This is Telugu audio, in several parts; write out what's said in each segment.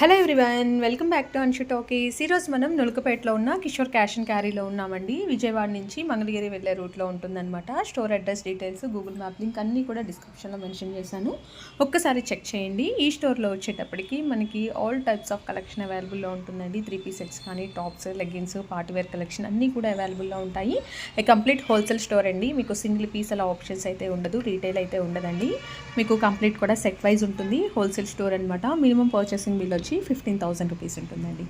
Hello everyone welcome back to Anshu talkies ఈరోజు మనం నులకపేటలో ఉన్న కిషోర్ క్యాష్ అండ్ క్యారీలో ఉన్నామండి. విజయవాడ నుంచి మంగళగిరి వెళ్ళే రూట్లో ఉంటుందన్నమాట. Store address details Google map link అన్నీ కూడా డిస్క్రిప్షన్లో మెన్షన్ చేశాను. ఒక్కసారి చెక్ చేయండి. ఈ స్టోర్లో వచ్చేటప్పటికి మనకి ఆల్ టైప్స్ ఆఫ్ కలెక్షన్ అవైలబుల్లో ఉంటుందండి. త్రీ పీస్ సెట్స్ కానీ tops leggings party wear collection అన్నీ కూడా అవైలబుల్లో ఉంటాయి. కంప్లీట్ హోల్సేల్ స్టోర్ అండి. మీకు సింగిల్ పీస్ అలా ఆప్షన్స్ అయితే ఉండదు రీటైల్ అయితే ఉండదండి. మీకు కంప్లీట్ కూడా సెట్ వైజ్ ఉంటుంది. హోల్సేల్ స్టోర్ అనమాట మినిమం పర్చేసింగ్ బిల్ నుంచి ఫిఫ్టీన్ థౌసండ్ రూపీస్ ఉంటుందండి.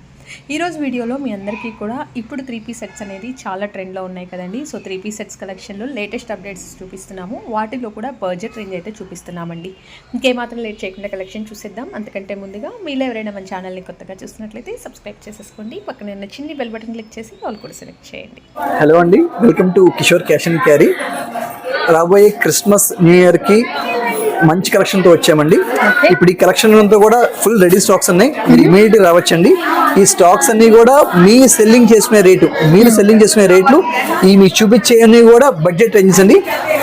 ఈరోజు వీడియోలో మీ అందరికీ కూడా ఇప్పుడు త్రీ పీస్ సెట్స్ అనేది చాలా ట్రెండ్లో ఉన్నాయి కదండి. సో త్రీ పీస్ సెట్స్ కలెక్షన్లో లేటెస్ట్ అప్డేట్స్ చూపిస్తున్నాము. వాటిలో కూడా బడ్జెట్ రేంజ్ అయితే చూపిస్తున్నామండి. ఇంకేమాత్రం లేట్ చేయకుండా కలెక్షన్ చూసేద్దాం. అంతకంటే ముందుగా మీలో ఎవరైనా మన ఛానల్ని కొత్తగా చూసినట్లయితే సబ్స్క్రైబ్ చేసేసుకోండి. పక్కన ఉన్న చిన్ని బెల్ బటన్ క్లిక్ చేసి వాళ్ళు కూడా సెలెక్ట్ చేయండి. హలో అండి. Welcome to Kishore cash and carry. రాబోయే క్రిస్మస్ న్యూ ఇయర్కి మంచి కలెక్షన్తో వచ్చామండి. ఇప్పుడు ఈ కలెక్షన్ అంతా కూడా ఫుల్ రెడీ స్టాక్స్ ఉన్నాయి. మీరు ఇమీడియట్ రావచ్చండి. ఈ స్టాక్స్ అన్ని కూడా మీ సెల్లింగ్ చేసుకునే రేటు మీరు సెల్లింగ్ చేసుకునే రేట్లు ఈ మీకు చూపించేవన్నీ కూడా బడ్జెట్ రేంజెస్ అండి.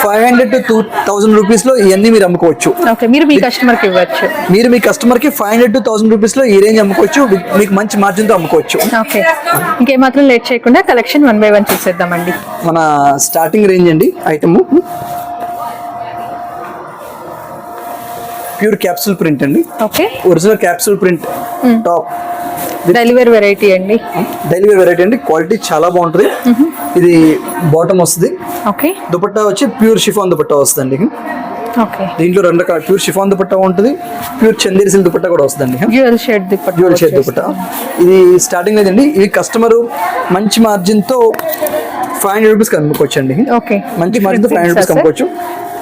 Five hundred to two thousand రూపీస్లో ఇవన్నీ మీరు అమ్ముకోవచ్చు. ఓకే మీరు మీ కస్టమర్కి ఇవ్వచ్చు. మీరు మీ కస్టమర్కి ఫైవ్ హండ్రెడ్ టు థౌసండ్ రూపీస్లో ఈ రేంజ్ అమ్ముకోవచ్చు. మీకు మంచి మార్జిన్తో అమ్ముకోవచ్చు. ఓకే. ఇంకేమాత్రం లేట్ చేయకుండా కలెక్షన్ వన్ బై వన్ చూసేద్దామండి. మన స్టార్టింగ్ రేంజ్ అండి ఐటమ్ ప్యూర్ క్యాప్సూల్ ప్రింట్ అండి. Okay. Original capsule print. Top. Delivery variety అండి. డైలీ వెరైటీ అండి. క్వాలిటీ చాలా బాగుంటుంది. ఇది బాటమ్ వస్తుంది. ఓకే. దుపట్టా వచ్చి ప్యూర్ షిఫాన్ దుపట్టా వస్తుందండి ఓకే. దీంట్లో రెండు రకాల ప్యూర్ షిఫాన్ దుపట్టా ఉంటుంది. ప్యూర్ చందేరి సిల్క్ దుపట్టా కూడా వస్తుందండి dual shade dupatta dual shade dupatta. ఇది స్టార్టింగ్ లేదండి. ఇది కస్టమర్ మంచి మార్జిన్తో ఫైవ్ హండ్రెడ్ రూపీస్ అమ్ముకోవచ్చు అండి ఓకే. మంచి మార్జిన్తో ఫైవ్ హండ్రెడ్ రూపీస్ అమ్ముకోవచ్చు.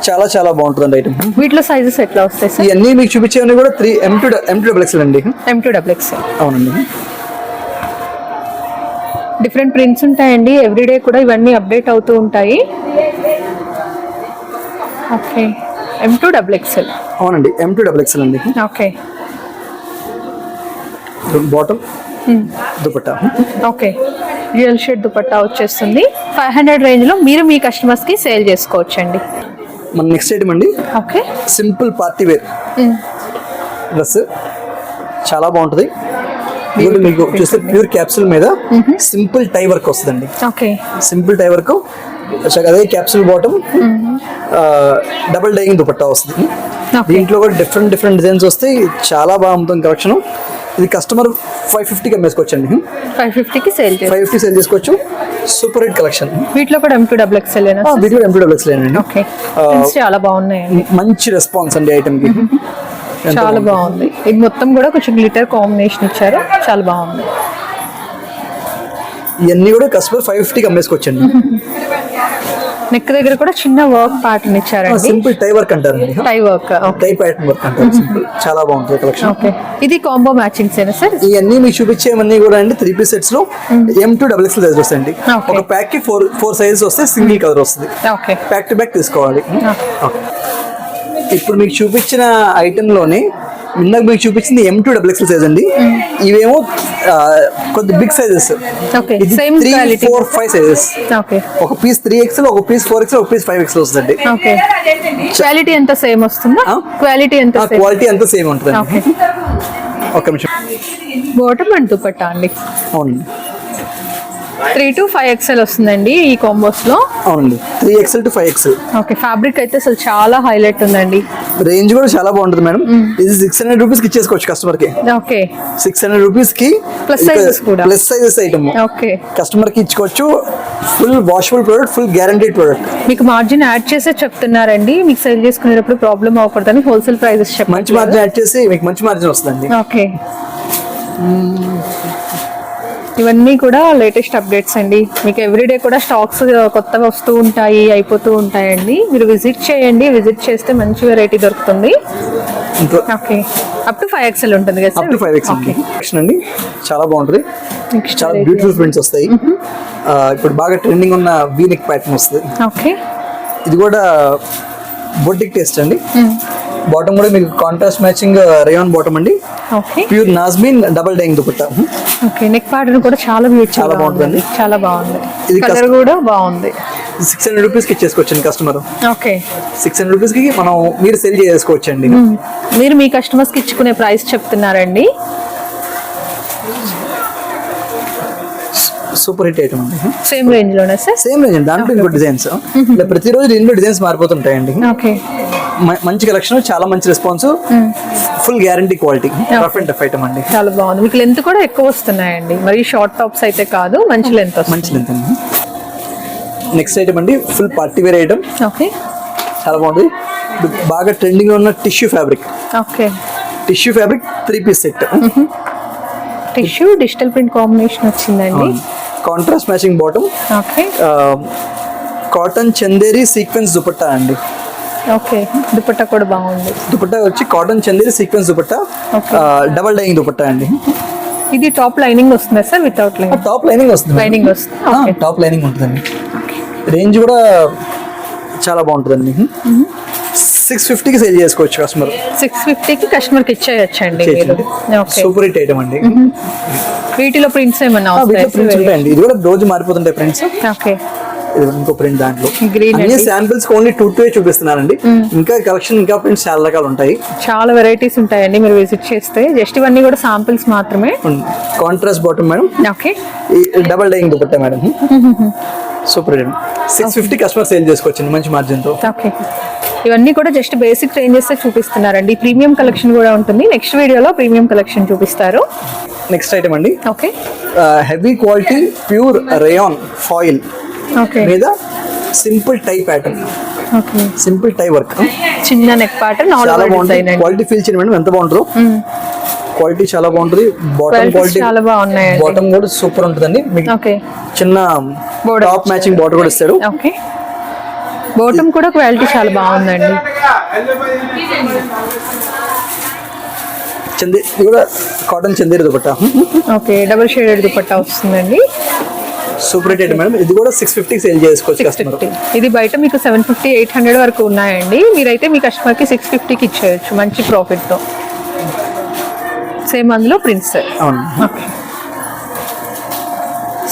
చాలా చాలా బాగుంటుంది ఐటమ్ వీటిలో సైజెస్ ఎట్లా వస్తాయి సార్ ఇవన్నీ మీకు చూపించేవన్నీ కూడా three M two M two double XL అండి. ఎం టూ డబుల్ ఎక్స్ అవునండి. డిఫరెంట్ ప్రింట్స్ ఉంటాయండి. ఎవ్రీడే కూడా ఇవన్నీ అప్డేట్ అవుతూ ఉంటాయి. Okay M two double XL అవునండి. ఎం టూ డబుల్ ఎక్స్ఎల్ అండి. Okay bottom dupatta. Okay dual shade dupatta వచ్చేస్తుంది. ఫైవ్ హండ్రెడ్ రేంజ్లో మీరు మీ కస్టమర్స్కి సేల్ చేసుకోవచ్చండి. మన నెక్స్ట్ ఐటమ్ అండి. Okay. Simple party wear. Dress చాలా బాగుంటుంది. మీకు చూస్తే ప్యూర్ క్యాప్సూల్ మీద సింపుల్ టై వర్క్ వస్తుందండి. ఓకే. Simple tie work. అదే capsule bottom double dyeing dupatta వస్తుంది. దీంట్లో కూడా డిఫరెంట్ డిఫరెంట్ డిజైన్స్ వస్తాయి చాలా బాగా అమ్ముతుంది కలెక్షన్ ఇది కస్టమర్ ఫైవ్ ఫిఫ్టీకి అమ్మేసుకోవచ్చు అండి ఫైవ్ ఫిఫ్టీకి సేల్ ఫైవ్ ఫిఫ్టీ సేల్ చేసుకోవచ్చు. సూపర్ హిట్ కలెక్షన్ వీటిలో కూడా ఎం టూ డబుల్ ఎక్స్ఎల్ ఎంపీ డబ్ల్యూఎక్స్ లేనండి ఓకే. Prints చాలా బాగున్నాయండి. మంచి రెస్పాన్స్ అండి ఐటమ్కి. చాలా బాగుంది. ఇది మొత్తం కూడా కొంచెం గ్లిటర్ కాంబినేషన్ ఇచ్చారు. చాలా బాగుంది. ఇవన్నీ కూడా కస్టమర్ ఫైవ్ ఫిఫ్టీకి అమ్మేసుకోవచ్చండి. నెక్ దగ్గర కూడా చిన్న వర్క్ ప్యాటర్న్ ఇచ్చారండి. సింపుల్ టై వర్క్ అంటారండి tie work tie pattern work అంటారు సింపుల్. చాలా బాగుంటుంది కలెక్షన్. ఓకే. ఇది కాంబో మ్యాచింగ్స్ ఏనా సార్? ఇవన్నీ మీకు చూపించేవన్నీ కూడా అండి three piece సెట్స్లో. M two double X size వస్తాయండి. ఒక ప్యాక్కి ఫోర్ ఫోర్ సైజెస్ వస్తే సింగిల్ కలర్ వస్తుంది. ఓకే. బ్యాక్ టు బ్యాక్ తీసుకోవాలి. ఇప్పుడు మీకు చూపించిన ఐటమ్లోనే ఇందాక మీకు చూపించింది M two double X size అండి. ఇవేమో కొద్ది బిగ్ సైజెస్ ఇది three four five sizes okay ఒక పీస్ త్రీ ఎక్స్ఎల్ ఒక పీస్ ఫోర్ ఎక్స్ఎల్ ఒక పీస్ ఫైవ్ ఎక్స్ఎల్ వస్తుందండి. ఓకే క్వాలిటీ ఎంత సేమ్ వస్తుందా? క్వాలిటీ ఎంత క్వాలిటీ అంతా సేమ్ ఉంటుంది ఓకే ఒక నిమిషం. బాటమ్ అండ్ దుపట్టా అండి. అవునండి. త్రీ టు ఫైవ్ ఎక్స్ఎల్ వస్తుందండి ఈ కాంబోస్లో. అవునండి. Three XL to five XL okay fabric అయితే అసలు చాలా హైలైట్ ఉందండి. రేంజ్ కూడా చాలా బాగుంటుంది మేడం. ఇది సిక్స్ హండ్రెడ్ రూపీస్కి ఇచ్చేసుకోవచ్చు కస్టమర్కి. ఓకే. సిక్స్ హండ్రెడ్ రూపీస్కి Plus sizes కూడా. Plus sizes item okay. కస్టమర్కి ఇచ్చుకోవచ్చు full washable product full guaranteed product మీకు మార్జిన్ యాడ్ చేసే చెప్తున్నారండి. మీకు సేల్ చేసుకునేటప్పుడు ప్రాబ్లం అవ్వకూడదని హోల్సేల్ ప్రైజెస్ మంచి మార్జిన్ యాడ్ చేసి మీకు మంచి మార్జిన్ వస్తుందండి. ఓకే. ఇవన్నీ కూడా లేటెస్ట్ అప్డేట్స్ అండి. మీకు ఎవ్రీడే కూడా స్టాక్స్ కొత్తగా వస్తూ ఉంటాయి అయిపోతూ ఉంటాయండి. మీరు విజిట్ చేయండి. విజిట్ చేస్తే మంచి వెరైటీ దొరుకుతుంది. Okay up to five XL ఉంటుంది కదా up to five X okay అండి. చాలా బాగుంటుంది. చాలా బ్యూటిఫుల్ ప్రింట్స్ వస్తాయి. ఆ, ఇప్పుడు బాగా ట్రెండింగ్ ఉన్న వీనిక్ ప్యాటర్న్ వస్తుంది. ఓకే ఇది కూడా బొటిక్ టేస్ట్ అండి. బాటమ్ కూడా మీకు కాంట్రాస్ట్ మ్యాచింగ్ రేయాన్ బాటమ్ అండి. Okay. Pure నాజ్మిన్ double dyeing dupatta. Okay neck pattern కూడా చాలా చాలా బాగుంటుందండి. చాలా బాగుంది. ఇది కలర్ కూడా బాగుంది. సిక్స్ హండ్రెడ్ రూపీస్కి ఇచ్చేసుకోవచ్చు కస్టమర్ ఓకే. సిక్స్ హండ్రెడ్ రూపీస్కి మనం మీరు సెల్ చేసుకోవచ్చు అండి మీరు మీ కస్టమర్స్కి ఇచ్చుకునే ప్రైస్ చెప్తున్నారండి. సూపర్ హిట్ ఐటమ్ అండి. సేమ్ రేంజ్లోనే సార్ సేమ్ రేంజ్ దాంట్లో ఇంకో డిజైన్స్ ఇలా ప్రతిరోజు దీంట్లో డిజైన్స్ మారిపోతుంటాయండి. ఓకే. మంచి కలెక్షన్ చాలా మంచి response full guarantee quality rough and tough item అండి. చాలా బాగుంది. మీకు లెంత్ కూడా ఎక్కువ వస్తున్నాయండి. మరి షార్ట్ టాప్స్ అయితే కాదు మంచి లెంత్ మంచి లెంత్ అండి. నెక్స్ట్ ఐటమ్ అండి full party wear item okay చాలా బాగుంది. బాగా ట్రెండింగ్ ఉన్న tissue fabric okay tissue fabric three piece set tissue digital print combination వచ్చిందండి. Contrast matching bottom okay cotton Chanderi sequence dupatta అండి. ఓకే దుపట్టా కూడా బాగుంది. దుపట్టా వచ్చి cotton Chanderi sequence dupatta. Double dyeing dupatta అండి. ఇది టాప్ లైనింగ్ వస్తుందా sir without lining? Top lining వస్తుంది లైనింగ్ వస్తుంది. టాప్ లైనింగ్ ఉంటుందండి. రేంజ్ కూడా చాలా బాగుంటుందండి. సిక్స్ ఫిఫ్టీకి సేల్ చేసుకోవచ్చు కస్టమర్. సిక్స్ ఫిఫ్టీకి కస్టమర్కి ఇచ్చేయచ్చండి మీరు. ఓకే. సూపర్ హిట్ ఐటమ్ అండి. వీటిలో ప్రింట్స్ ఏమన్నా వీటిలో ప్రింట్స్ ఉంటాయండి. ఇది కూడా రోజు మారిపోతుంటాయి ప్రింట్స్. ఓకే. ఇంకో ప్రింట్ దాంట్లో అన్ని. శాంపిల్స్ ఓన్లీ టూ టూ చూపిస్తున్నానండి ఇంకా కలెక్షన్ ఇంకా ప్రింట్స్ చాలా రకాలు ఉంటాయి. చాలా వెరైటీస్ ఉంటాయండి మీరు విజిట్ చేస్తే. జస్ట్ ఇవన్నీ కూడా సాంపిల్స్ మాత్రమే. Contrast bottom madam okay double dyeing dupatta madam super six fifty customer sale చేసుకోవచ్చండి మంచి మార్జిన్తో. ఓకే ఇవన్నీ కూడా జస్ట్ బేసిక్ రేంజెస్ చూపిస్తున్నారండి. ప్రీమియం కలెక్షన్ కూడా ఉంటుంది. నెక్స్ట్ వీడియోలో ప్రీమియం కలెక్షన్ చూపిస్తారు. నెక్స్ట్ ఐటమ్ అండి. Okay heavy quality pure rayon foil okay. మీద simple tie pattern. Okay. Simple tie work. చిన్న నెక్ ప్యాటర్న్ చాలా బాగుంటుంది. క్వాలిటీ ఫీల్ చేయండి మేడం ఎంత బాగుంటుందో. క్వాలిటీ చాలా బాగుంటుంది. బాటమ్ క్వాలిటీ చాలా బాగున్నాయండి. బాటమ్ కూడా సూపర్ ఉంటుందండి. మీకు ఓకే. చిన్న టాప్ మ్యాచింగ్ బాటర్ కూడా ఇస్తాడు. ఓకే. బాటమ్ కూడా క్వాలిటీ చాలా బాగుందండి. చందే ఇది కూడా cotton Chanderi dupatta. Okay double shaded dupatta వస్తుందండి. Super item madam. ఇది కూడా సిక్స్ ఫిఫ్టీకి సేల్ చేసుకోవచ్చు కస్టమర్ ఫిఫ్టీ ఇది బయట మీకు సెవెన్ ఫిఫ్టీ ఎయిట్ హండ్రెడ్ వరకు ఉన్నాయండి. మీరైతే మీ కస్టమర్కి సిక్స్ ఫిఫ్టీకి ఇచ్చేయచ్చు మంచి ప్రాఫిట్తో సేమ్ అందులో ప్రింట్స్ అవును.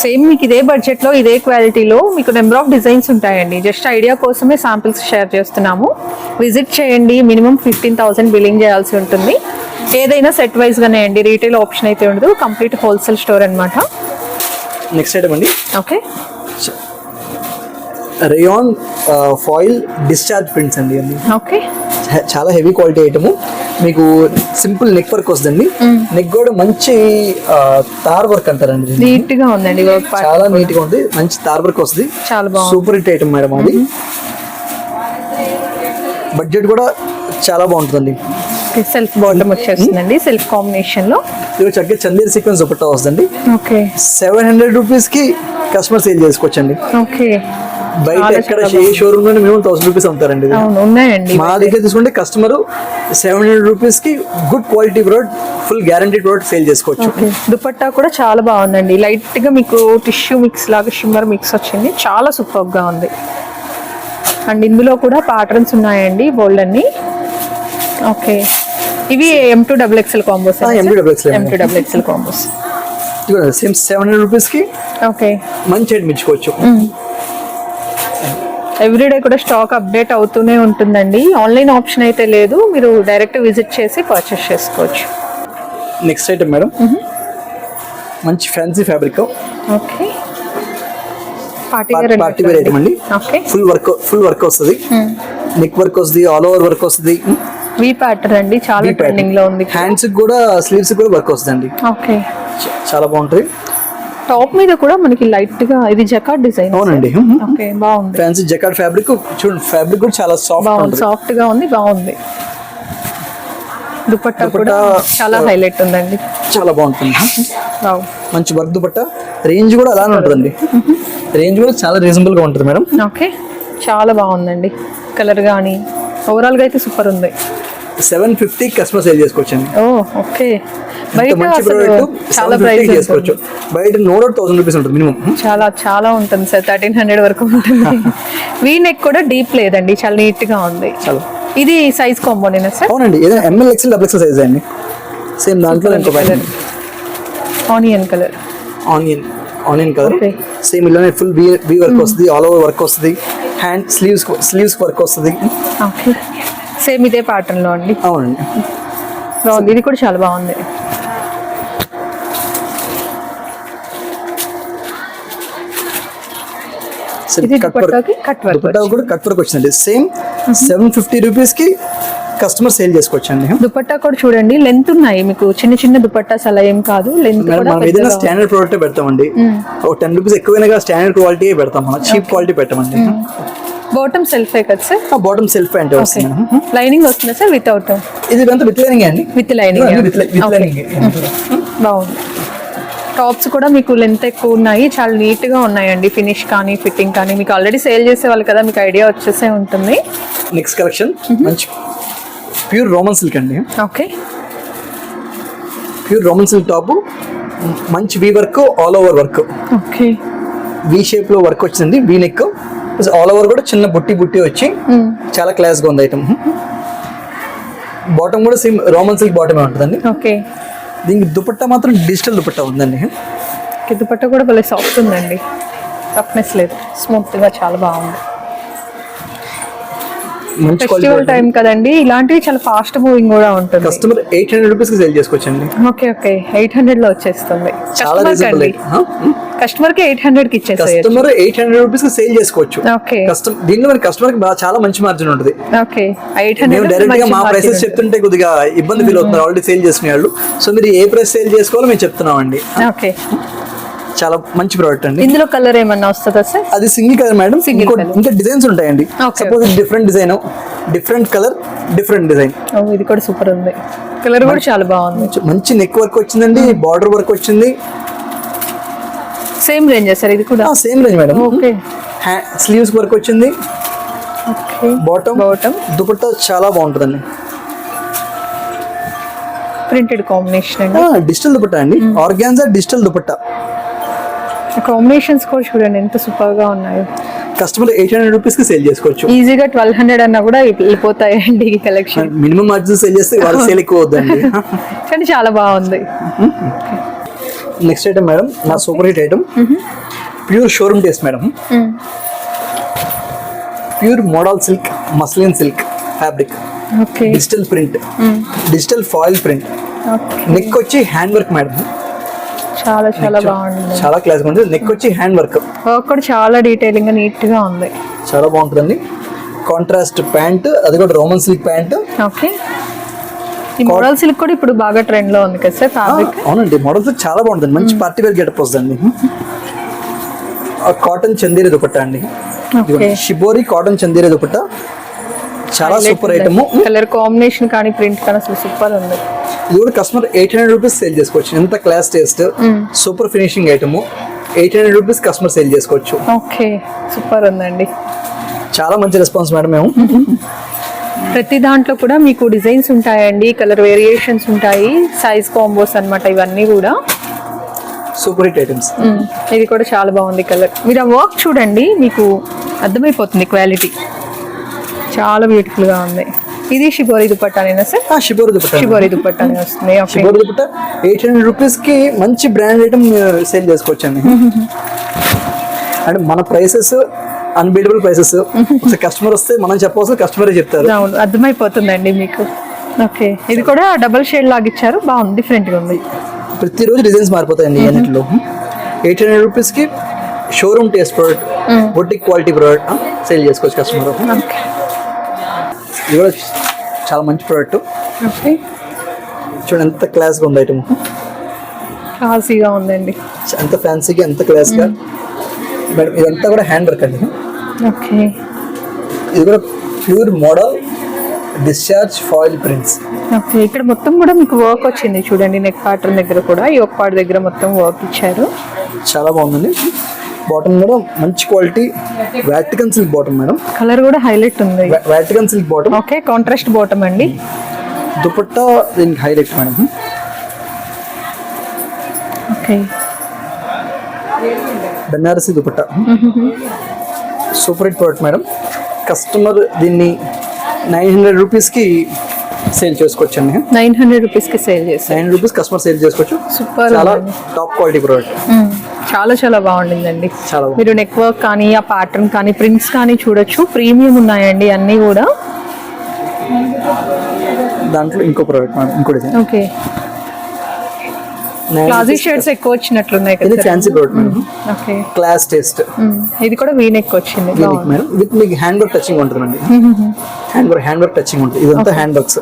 సేమ్ మీకు ఇదే బడ్జెట్లో ఇదే క్వాలిటీలో మీకు నెంబర్ ఆఫ్ డిజైన్స్ ఉంటాయండి. జస్ట్ ఐడియా కోసమే శాంపిల్స్ షేర్ చేస్తున్నాము. విజిట్ చేయండి. మినిమం ఫిఫ్టీన్ థౌసండ్ బిల్లింగ్ చేయాల్సి ఉంటుంది. ఏదైనా సెట్ వైజ్గానే అండి. రీటైల్ ఆప్షన్ అయితే ఉండదు. కంప్లీట్ హోల్సేల్ స్టోర్ అనమాట నెక్స్ట్ ఐటమ్ అండి. Okay rayon foil discharge prints అండి అన్ని ఓకే చాలా హెవీ క్వాలిటీ ఐటమ్ మీకు సింపుల్ నెక్ వర్క్ వస్తుందండి. నెక్ కూడా మంచి తార్ వర్క్ అంటారండి దీన్ని. నీట్గా ఉందండి చాలా నీట్గా ఉంది. మంచి తార్ వర్క్ వస్తుంది. చాలా బాగుంది. సూపర్ హిట్ ఐటమ్ మేడం అది. బడ్జెట్ కూడా చాలా బాగుంటుందండి. సెల్ఫ్ బాటమ్ వచ్చేస్తుందండి సెల్ఫ్ కాంబినేషన్లో ఇది చక్కగా చందేరి సీక్వెన్స్ ఒకటి వస్తుందండి. ఓకే. సెవెన్ హండ్రెడ్ రూపీస్కి కస్టమర్ సేల్ చేసుకోవచ్చండి. ఓకే. బయట చాలా ఎక్కడ చాలా ఏ షోరూమ్లోనే మేము థౌసండ్ రూపీస్ అమ్ముతారండి ఉన్నాయండి మా దగ్గర తీసుకుంటే కస్టమర్ సెవెన్ హండ్రెడ్ రూపీస్కి good quality product full guarantee product sale చేసుకోవచ్చు. ఓకే. దుపట్టా కూడా చాలా బాగుందండి. లైట్గా మీకు టిష్యూ మిక్స్ లాగా షిమ్మర్ మిక్స్ వచ్చింది. చాలా సూపర్గా ఉంది. అండ్ ఇందులో కూడా ప్యాటర్న్స్ ఉన్నాయండి బోల్డ్ అన్ని. ఓకే. ఇవి M two double XL combos ఆ, M2 double XL. M two double XL combos same seven hundred రూపీస్కి ఓకే. మంచి ఇచ్చుకోవచ్చు ఎవ్రీడే కూడా స్టాక్ అప్డేట్ అవుతూనే ఉంటుందండి. ఆన్లైన్ ఆప్షన్ అయితే లేదు. మీరు డైరెక్ట్ విజిట్ చేసి పర్చేస్ చేసుకోవచ్చు. నెక్స్ట్ ఐటమ్ మేడం మంచి fancy fabric okay. Party wear item అండి. Okay. Full work full work వస్తుంది. నెక్ వర్క్ వస్తుంది ఆల్ ఓవర్ వర్క్ వస్తుంది. వి ప్యాటర్న్ అండి చాలా ట్రెండింగ్లో ఉంది. హ్యాండ్స్ కూడా స్లీవ్స్ కూడా వర్క్ వస్తుందండి. ఓకే చాలా బాగుంటుంది టాప్ మీద కూడా మనకి లైట్గా ఇది జకాట్ డిజైన్ అవునండి. ఓకే బాగుంది. ఫ్యాన్సీ జకార్డ్ ఫ్యాబ్రిక్ చూడండి ఫ్యాబ్రిక్ కూడా చాలా సాఫ్ట్ బాగుంది ఉంటుంది. సాఫ్ట్గా ఉంది బాగుంది. దుపట్టా కూడా చాలా హైలైట్ ఉందండి. చాలా బాగుంటుంది. మంచి వర్క్ దుపట్ట. రేంజ్ కూడా అలానే ఉంటుందండి. రేంజ్ కూడా చాలా రీజనబుల్గా ఉంటుంది మేడం ఓకే చాలా బాగుందండి. కలర్ కానీ ఓవరాల్గా అయితే సూపర్ ఉంది. సెవెన్ ఫిఫ్టీ కస్టమర్ సేల్ చేసుకోవచ్చండి. ఓకే. బయట మంచి ప్రోడక్ట్ చాలా ప్రైస్ చేసుకోవచ్చు. బయట నో డౌట్ థౌసండ్ రూపీస్ ఉంటుంది మినిమం. చాలా చాలా ఉంటుంది సార్. థర్టీన్ హండ్రెడ్ వరకు ఉంటుంది. వీ నెక్ కూడా డీప్ లేదండి. చాలా నీట్గా ఉంది. చాలా. ఇది సైజ్ కాంబోనేనా సార్? అవునండి. ఏదైనా M L XL double XL size అండి? సేమ్ దాంట్లో ఇంకో colour onion colour onion onion colour. Same ఇలానే ఫుల్ వి వర్క్ వస్తుంది ఆల్ ఓవర్ వర్క్ వస్తుంది. హ్యాండ్ స్లీవ్స్ స్లీవ్స్ వర్క్ వస్తుంది. ఓకే సేమ్ ఇదే ప్యాటర్న్లో అండి. అవునండి. బాగుంది. ఇది కూడా చాలా బాగుంది. కట్ కూడా కట్ వర్క్ వచ్చిందండి. సేమ్ సెవెన్ ఫిఫ్టీ రూపీస్కి కస్టమర్ సేల్ చేసుకోవచ్చండి. దుపట్టా కూడా చూడండి. లెంత్ ఉన్నాయి మీకు. చిన్న చిన్న దుపట్టాస్ అలా ఏం కాదు. లెంత్ ఏదైనా స్టాండర్డ్ ప్రోడక్ట్ పెడతామండి. ఒక టెన్ రూపీస్ ఎక్కువైనా స్టాండర్డ్ క్వాలిటీ పెడతాం. చీప్ క్వాలిటీ పెట్టమండి. బాటమ్ సెల్ఫే కదా సార్ బాటమ్ సెల్ఫ్ అంటే లైనింగ్ వస్తుందా. సార్ వితౌట్ ఇది అంతా విత్ లైనింగ్ అండి? విత్ లైనింగ్ విత్ లైనింగ్ బాగుంది. టాప్స్ కూడా మీకు లెంత్ ఎక్కువ ఉన్నాయి. చాలా నీట్గా ఉన్నాయండి. ఫినిష్ కానీ ఫిట్టింగ్ కానీ. మీకు ఆల్రెడీ సేల్ చేసే వాళ్ళు కదా మీకు ఐడియా వచ్చేసే ఉంటుంది. నెక్స్ట్ కలెక్షన్ మంచి ప్యూర్ రోమన్ సిల్క్ అండి. Okay pure Roman silk top మంచి V work all over work okay V షేప్లో వర్క్ వచ్చింది. వీ నెక్ ఆల్ ఓవర్ కూడా చిన్న బుట్టి బుట్టి వచ్చి చాలా క్లాస్గా ఉంది ఐటమ్ బాటమ్ కూడా సేమ్ రోమన్ సిల్క్ బాటమే ఉంటుందండి. ఓకే దీనికి దుపట్టా మాత్రం డిజిటల్ దుపట్టా ఉందండి. దుపట్ట కూడా భలే సాఫ్ట్ ఉందండి. రఫ్నెస్ లేదు. స్మూత్గా చాలా బాగుంది. ఫెస్టివల్ టైం కదండి. ఇలాంటివి చాలా ఫాస్ట్ మూవింగ్ కూడా ఉంటుంది. కస్టమర్ ఎయిట్ హండ్రెడ్ రూపీస్కి సేల్ చేసుకోవచ్చండి. ఓకే ఓకే ఎయిట్ హండ్రెడ్లో వచ్చేస్తుంది. చాలా కస్టమర్కి ఎయిట్ హండ్రెడ్కి ఇచ్చేసేయచ్చు. Customer eight hundred rupees sale చేసుకోవచ్చు. ఓకే. కస్టమర్ దీనిలో మన కస్టమర్కి చాలా మంచి మార్జిన్ ఉంటుంది. ఓకే. ఎయిట్ డైరెక్ట్గా మా ప్రైసెస్ చెప్తుంటే కొద్దిగా ఇబ్బంది ఫీల్ అవుతున్నారు. ఆల్రెడీ సేల్ చేసిన వాళ్ళు. సో మీరు ఏ ప్రైస్ సేల్ చేసుకోవాలో మేము చెప్తున్నాం అండి ఓకే. చాలా మంచి ప్రోడక్ట్ అండి. ఇందులో కలర్ ఏమన్నా వస్తుందా సార్? అది సింగిల్ కలర్ మేడం. Single ఇంకో డిజైన్స్ ఉంటాయండి. Suppose different design different colour different design ఇది కూడా సూపర్ ఉంది. కలర్ కూడా చాలా బాగుంది. మంచి నెక్ వర్క్ వచ్చిందండి బార్డర్ వర్క్ వచ్చింది. Same range sir? ఇది కూడా? Same range madam okay sleeves work వచ్చింది. ఓకే బాటమ్ బాటమ్ దుపట్టా చాలా బాగుంటుందండి. ప్రింటెడ్ కాంబినేషన్ అండి. డిజిటల్ దుపట్టా అండి. Organza digital dupatta. కాంబినేషన్స్ కూడా చూడండి ఎంత సూపర్గా ఉన్నాయో. కస్టమర్ ఎయిట్ హండ్రెడ్ రూపీస్కి సేల్ చేసుకోవచ్చు ఈజీగా ట్వెల్వ్ హండ్రెడ్ అన్నా కూడా వెళ్ళిపోతాయండి ఈ కలెక్షన్ మినిమం మార్జిన్ సేల్ చేస్తే వాళ్ళ సేల్ ఎక్కువ అవుతుందండి కానీ చాలా బాగుంది. నెక్స్ట్ ఐటమ్ మేడం నా super hit item pure showroom taste madam pure model silk muslin silk fabric okay digital print digital foil print neck వచ్చి హ్యాండ్ వర్క్ మేడం చాలా చాలా బాగుంది. చాలా క్లాస్ ఉంది. నెక్ వచ్చి హ్యాండ్ వర్క్ వర్క్ కూడా చాలా డీటెయిలింగ్గా నీట్గా ఉంది. చాలా బాగుంటుందండి కాంట్రాస్ట్ ప్యాంట్ అది కూడా రోమన్ సిల్క్ ప్యాంట్ ఓకే ఈ మోడల్ సిల్క్ కూడా ఇప్పుడు బాగా ట్రెండ్లో ఉంది కదా సార్ ఫ్యాబ్రిక్ అవునండి. మోడల్ సిల్క్ చాలా బాగుంటుంది. మంచి పార్టీ వేర్ గెటప్ వస్తుందండి. కాటన్ చందేరి దుపట్టా అండి. Shibori cotton Chanderi dupatta. చాలా సూపర్ ఐటమ్ కలర్ కాంబినేషన్ కానీ ప్రింట్ కానీ అసలు సూపర్ ఉంది. ఇది కూడా customer eight hundred rupees sale చేసుకోవచ్చు. ఎంత class taste super finishing item eight hundred rupees customer sale చేసుకోవచ్చు. ఓకే సూపర్ ఉందండి. చాలా మంచి రెస్పాన్స్ మేడం మేము. ప్రతి దాంట్లో కూడా మీకు డిజైన్స్ ఉంటాయండి కలర్ వేరియేషన్స్ ఉంటాయి సైజ్ కాంబోస్ అన్నమాట ఇవన్నీ కూడా. Super hit items. ఇది కూడా చాలా బాగుంది కలర్ మీరు ఆ వర్క్ చూడండి మీకు అర్థమైపోతుంది క్వాలిటీ చాలా బ్యూటిఫుల్గా ఉంది. ఇది షిబోరి దుపట్టానేనా సార్ షిబోరి దుపట్టా షిబోరి దుపట్టానే వస్తుంది. షిబోరి దుపట్టా ఎయిట్ హండ్రెడ్ రూపీస్కి మంచి బ్రాండ్ ఐటమ్ సేల్ చేసుకోవచ్చు అండి అంటే మన ప్రైసెస్ అన్బీటబుల్ ప్రైసెస్ కస్టమర్ వస్తే మనం చెప్పవలసిన కస్టమరే చెప్తారు. అవును అర్థమైపోతుందండి మీకు. ఓకే ఇది కూడా డబల్ షేడ్ లాగా ఇచ్చారు. బాగుంది డిఫరెంట్గా ఉంది. ప్రతిరోజు డిజైన్స్ మారిపోతాయండి అన్నింటిలో. ఎయిట్ హండ్రెడ్ రూపీస్కి showroom taste product boutique quality product sale చేసుకోవచ్చు కస్టమర్ ఇది కూడా చాలా మంచి ప్రోడక్ట్ చూడండి ఎంత క్లాస్గా ఉంది ఐటమ్ క్లాసీగా ఉందండి. ఎంత ఫ్యాన్సీగా ఎంత క్లాస్గా మేడం ఇదంతా కూడా హ్యాండ్ వర్క్ అండి. ఓకే ఇది కూడా pure model discharge foil prints okay ఇక్కడ మొత్తం కూడా మీకు వర్క్ వచ్చింది చూడండి నెక్ ప్యాటర్న్ దగ్గర కూడా. ఈ ఒక్క పార్ట్ దగ్గర మొత్తం వర్క్ ఇచ్చారు. చాలా బాగుందండి. బాటమ్ కూడా మంచి quality Vatican silk bottom madam. Colour కూడా హైలైట్ ఉంది. Vatican silk bottom okay contrast bottom అండి. దుపట్టా దీనికి highlight madam. Okay Benarasi dupatta. Super hit product madam. Customer దీన్ని నైన్ హండ్రెడ్ రూపీస్కి సేల్ చేసుకోవచ్చు అండి నైన్ హండ్రెడ్ రూపీస్కి సేల్ చేశారు నైన్ రూపీస్ కస్టమర్ సేల్ చేసుకోవచ్చు. సూపర్ చాలా టాప్ క్వాలిటీ ప్రోడక్ట్. చాలా చాలా బాగుండిందండి. మీరు నెక్ వర్క్ కానీ ఆ ప్యాటర్న్ కానీ ప్రింట్స్ కానీ చూడొచ్చు. ప్రీమియం ఉన్నాయండి అన్నీ కూడా. దాంట్లో ఇంకో ప్రోడక్ట్ మేడం ఇంకో డిజైన్. ఓకే. క్లాజీ షేడ్స్ ఎక్కువ వచ్చినట్లున్నాయి ఇది కదా fancy product madam okay class taste ఇది కూడా వీ నెక్ వచ్చింది. దీనికి మేడం విత్ మీకు హ్యాండ్ వర్క్ టచింగ్ ఉంటుందండి. Hand work hand work touching ఉంటుంది. ఇదంతా హ్యాండ్ వర్క్స్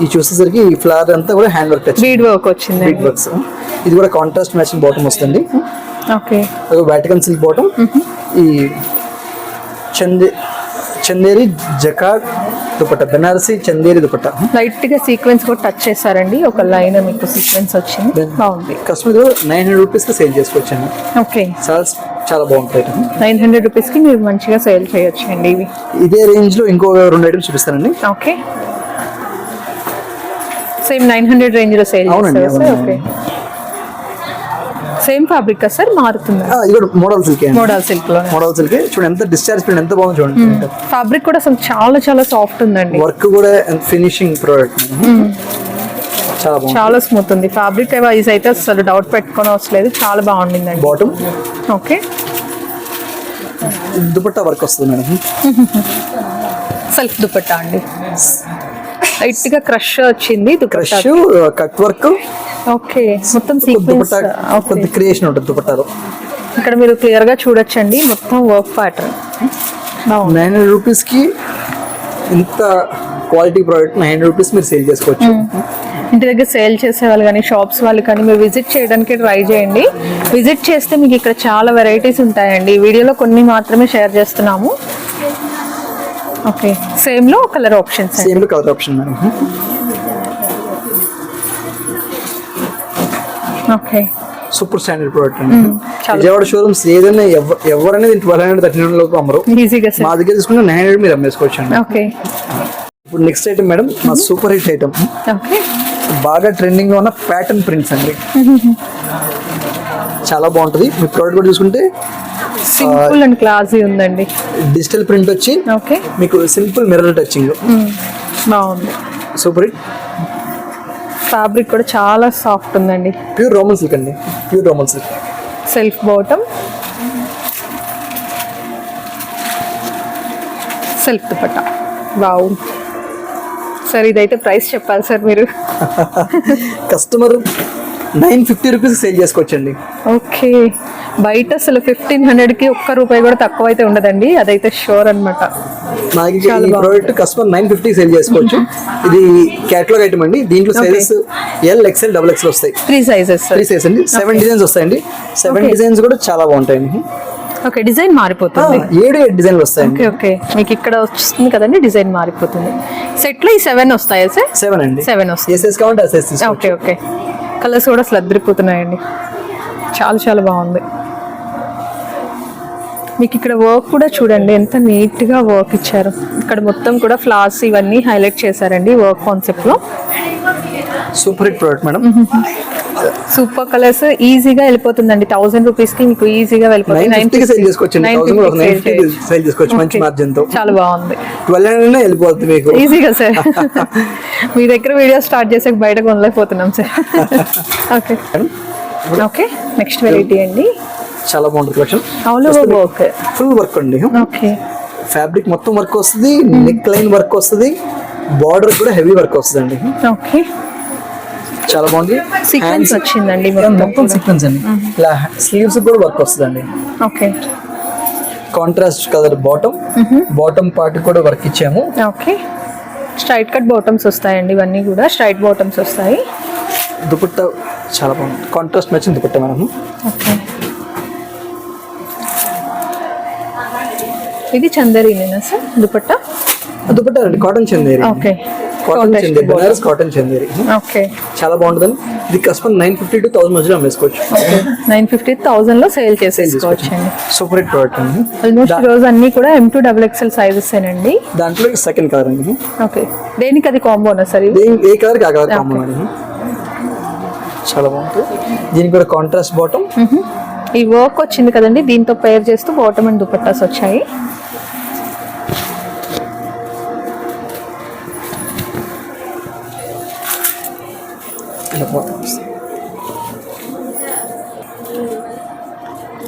ఇది చూసేసరికి ఈ ఫ్లవర్ అంతా కూడా hand work touching bead work వచ్చింది. బిగ్ వర్క్స్ ఇది కూడా కాంట్రాస్ట్ మ్యాచింగ్ బాటమ్ వస్తుంది. ఓకే అది వాటికన్ సిల్క్ బాటమ్ ఈ చందే చందేరి జకాడ్ దుపట్ట బెనారసి చందేరి దుపట్ట. లైట్గా సీక్వెన్స్ కూడా టచ్ చేశారండి. ఒక లైన్ మీకు సీక్వెన్స్ వచ్చింది. బాగుంది. కస్టమర్ నైన్ హండ్రెడ్ రూపీస్కి సేల్ చేసుకోవచ్చండి ఓకే. చాలా చాలా బాగుంటాయి. నైన్ హండ్రెడ్ రూపీస్కి మీరు మంచిగా సేల్ చేయొచ్చు అండి ఇవి. ఇదే రేంజ్లో ఇంకో రెండు ఐటమ్స్ చూపిస్తానండి. ఓకే. సేమ్ నైన్ హండ్రెడ్ రేంజ్లో సేల్ అవునండి. ఓకే. Same fabric sir? మారుతుంది? ఆ, ఇది కూడా మోడల్ సిల్క్ మోడల్ సిల్క్లో మోడల్ సిల్క్. చూడండి ఎంత డిశ్చార్జ్ ప్రింట్ ఎంత బాగుంది చూడండి. ఫ్యాబ్రిక్ కూడా అసలు చాలా చాలా సాఫ్ట్ ఉందండి. వర్క్ కూడా ఫినిషింగ్ ప్రోడక్ట్. చాలా స్మూత్ ఉంది. ఫ్యాబ్రిక్ వైజ్ అయితే అసలు డౌట్ పెట్టుకొని అవసరం చాలా బాగుండిందండి. బాటమ్. ఓకే. దుపట్టా వర్క్ వస్తుంది మేడం. సెల్ఫ్ దుపట్టా అండి. లైట్గా క్రష్ వచ్చింది క్రష్ కట్ వర్క్. ఓకే మొత్తం సీక్వెన్స్ కొద్ది క్రియేషన్ ఉంటుంది దుపట్టాలో. ఇక్కడ మీరు క్లియర్గా చూడొచ్చండి మొత్తం వర్క్ ప్యాటర్న్ నైన్ హండ్రెడ్ రూపీస్కి ఇంత quality product nine hundred rupees మీరు సేల్ చేసుకోవచ్చు. ఇంటి దగ్గర సేల్ చేసే వాళ్ళు కానీ షాప్స్ వాళ్ళు కానీ మీరు విజిట్ చేయడానికి ట్రై చేయండి. విజిట్ చేస్తే మీకు ఇక్కడ చాలా వెరైటీస్ ఉంటాయండి. వీడియోలో కొన్ని మాత్రమే షేర్ చేస్తున్నాము. Okay సేమ్లో colour options same colour option madam super standard product అండి. చాలా. విజయవాడ షోరూమ్స్ ఏదైనా ఎవ- ఎవరనేది ట్వెల్వ్ హండ్రెడ్ థర్టీన్ హండ్రెడ్ లోపు అమ్మరు ఈజీగా మా దగ్గర తీసుకుంటే నైన్ హండ్రెడ్ మీరు అమ్మేసుకోవచ్చు అండి ఓకే ఇప్పుడు నెక్స్ట్ ఐటమ్ మేడం మా సూపర్ హిట్ ఐటమ్ ఓకే బాగా ట్రెండింగ్లో ఉన్న ప్యాటర్న్ ప్రింట్స్ అండి. చాలా బాగుంటుంది. మీ ప్రోడక్ట్ కూడా చూసుకుంటే సింపుల్ అండ్ క్లాసీ ఉందండి. డిజిటల్ ప్రింట్ వచ్చి ఓకే మీకు సింపుల్ మిర్రర్ టచింగ్ బాగుంది. సూపర్ హిట్ ఫ్యాబ్రిక్ కూడా చాలా సాఫ్ట్ ఉందండి. ప్యూర్ రోమన్ సిల్క్ అండి. Pure Roman silk self bottom self dupatta wow sir ఇదైతే ప్రైస్ చెప్పాలి సార్ మీరు. Customer nine fifty rupees sale చేసుకోవచ్చండి. ఓకే బయట అసలు ఫిఫ్టీన్ హండ్రెడ్కి ఒక్క రూపాయి కూడా తక్కువ అయితే ఉండదండి. అదైతే షూర్ అనమాట నాకు ఈ. Product customer nine fifty sale చేసుకోవచ్చు. ఇది క్యాటలాగ్ ఐటమ్ అండి. దీంట్లో. Sizes L XL double XL వస్తాయి. త్రీ సైజెస్ త్రీ సైజ్ అండి. సెవెన్ డిజైన్స్ వస్తాయండి. సెవెన్. డిజైన్స్ కూడా చాలా బాగుంటాయండి ఓకే డిజైన్ మారిపోతుంది. ఏడు ఏడు డిజైన్లు వస్తాయండి. Okay okay. మీకు ఇక్కడ వస్తుంది కదండి డిజైన్ మారిపోతుంది. సెట్లో ఈ సెవెన్ వస్తాయా సార్ సెవెన్ అండి. సెవెన్ వస్తాయి. ఎస్ఎస్ కావాలంటే ఓకే ఓకే. కలర్స్ కూడా అసలు అద్దరిపోతున్నాయండి. చాలా చాలా బాగుంది. మీకు ఇక్కడ వర్క్ కూడా చూడండి ఎంత నీట్గా వర్క్ ఇచ్చారు. ఇక్కడ మొత్తం కూడా ఫ్లవర్స్ ఇవన్నీ హైలైట్ చేశారండి వర్క్ కాన్సెప్ట్లో super hit product madam super colours ఈజీగా వెళ్ళిపోతుందండి. థౌసండ్ రూపీస్కి మీకు ఈజీగా వెళ్ళిపోతుంది. చాలా బాగుంది. వెళ్ళిపోతుంది మీకు. ఈజీగా సార్ మీ దగ్గర వీడియో స్టార్ట్ చేసాక బయట కొనలేకపోతున్నాం sir okay okay next variety అండి. చాలా బాగుంటుంది కలెక్షన్. ఫుల్ వర్క్ అండి. ఓకే ఫ్యాబ్రిక్ మొత్తం వర్క్ వస్తుంది నెక్ లైన్ వర్క్ వస్తుంది బార్డర్ కూడా హెవీ వర్క్ వస్తుంది అండి ఓకే చాలా బాగుంది. సీక్వెన్స్ వచ్చిందండి మొత్తం మొత్తం సీక్వెన్స్ అండి. ఇలా స్లీవ్స్ కూడా వర్క్ వస్తుందండి. Okay contrast colour bottom bottom part కూడా వర్క్ ఇచ్చాము. ఓకే స్ట్రైట్ కట్ బాటమ్స్ వస్తాయండి ఇవన్నీ కూడా. స్ట్రైట్ బాటమ్స్ వస్తాయి. దుపట్టా చాలా బాగుంది. కాంట్రాస్ట్ మ్యాచింగ్ దుపట్టా మనము ఓకే ఇది చందరీనేనా సార్? దుపట్టా? దుపట్టా అండి cotton Chanderi. Okay. Cotton Chanderi Banaras cotton Chanderi. Okay. చాలా బాగుంటుందండి. ఇది customer nine fifty to thousand మధ్యలో అమ్మేసుకోవచ్చు. నైన్ ఫిఫ్టీ థౌసండ్లో సేల్ చేసేసుకోవచ్చు అండి సూపర్ హిట్ ప్రోడక్ట్ అండి. ఆల్మోస్ట్ రోజు అన్ని కూడా M to double XL sizes అండి దాంట్లో సెకండ్ కలర్ అండి. ఓకే. దేనికి అది కాంబోనా సార్ ఏ కలర్ ఆ కలర్ కామన్ అండి? చాలా బాగుంటుంది. దీనికి కూడా కాంట్రాస్ట్ బాటమ్. ఈ వర్క్ వచ్చింది కదండి దీంతో పేర్ చేస్తూ బాటమ్ అండ్ దుపట్టాస్ వచ్చాయి.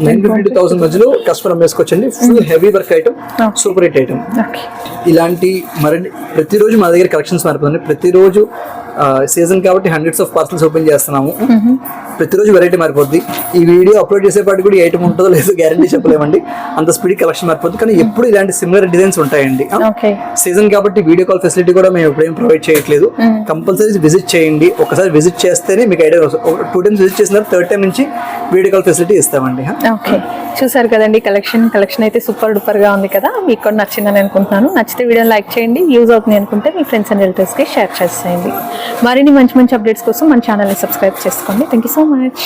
నైన్ ఫిఫ్టీ థౌసండ్ మధ్యలో customer అమ్మేసుకోవచ్చండి full heavy work item. Super hit item ఇలాంటి మరిన్ని ప్రతిరోజు మా దగ్గర కలెక్షన్స్ మారిపోతుంది ప్రతిరోజు సీజన్ కాబట్టి హండ్రెడ్స్ ఆఫ్ పార్సల్స్ ఓపెన్ చేస్తున్నాము. ప్రతిరోజు వెరైటీ మారిపోద్ది. ఈ వీడియో అప్లోడ్ చేసేపాటి కూడా ఐటమ్ ఉంటుందో లేదో గ్యారంటీ చెప్పలేమండి. అంత స్పీడ్ కలెక్షన్ మారిపోద్ది. కానీ ఎప్పుడు ఇలాంటి సిమిలర్ డిజైన్స్ ఉంటాయండి. సీజన్ కాబట్టి వీడియో కాల్ ఫెసిలిటీ కూడా మేము ఎప్పుడేం ప్రొవైడ్ చేయట్లేదు. కంపల్సరీ విజిట్ చేయండి. ఒకసారి విజిట్ చేస్తేనే మీకు ఐడియా టూ టైమ్స్ విజిట్ చేసిన థర్డ్ టైం నుంచి వీడియో కాల్ ఫెసిలిటీ ఇస్తామండి. ఓకే. చూసారు కదండి కలెక్షన్ కలెక్షన్ అయితే సూపర్ డూపర్గా ఉంది కదా. మీకు కూడా నచ్చిందని అనుకుంటున్నాను. నచ్చితే వీడియో లైక్ చేయండి. యూజ్ అవుతుంది అనుకుంటే మీ ఫ్రెండ్స్ అండ్ రిలేటివ్స్కి షేర్ చేసేయండి. మరిన్ని మంచి మంచి అప్డేట్స్ కోసం మన ఛానల్ని సబ్స్క్రైబ్ చేసుకోండి. Thank you so much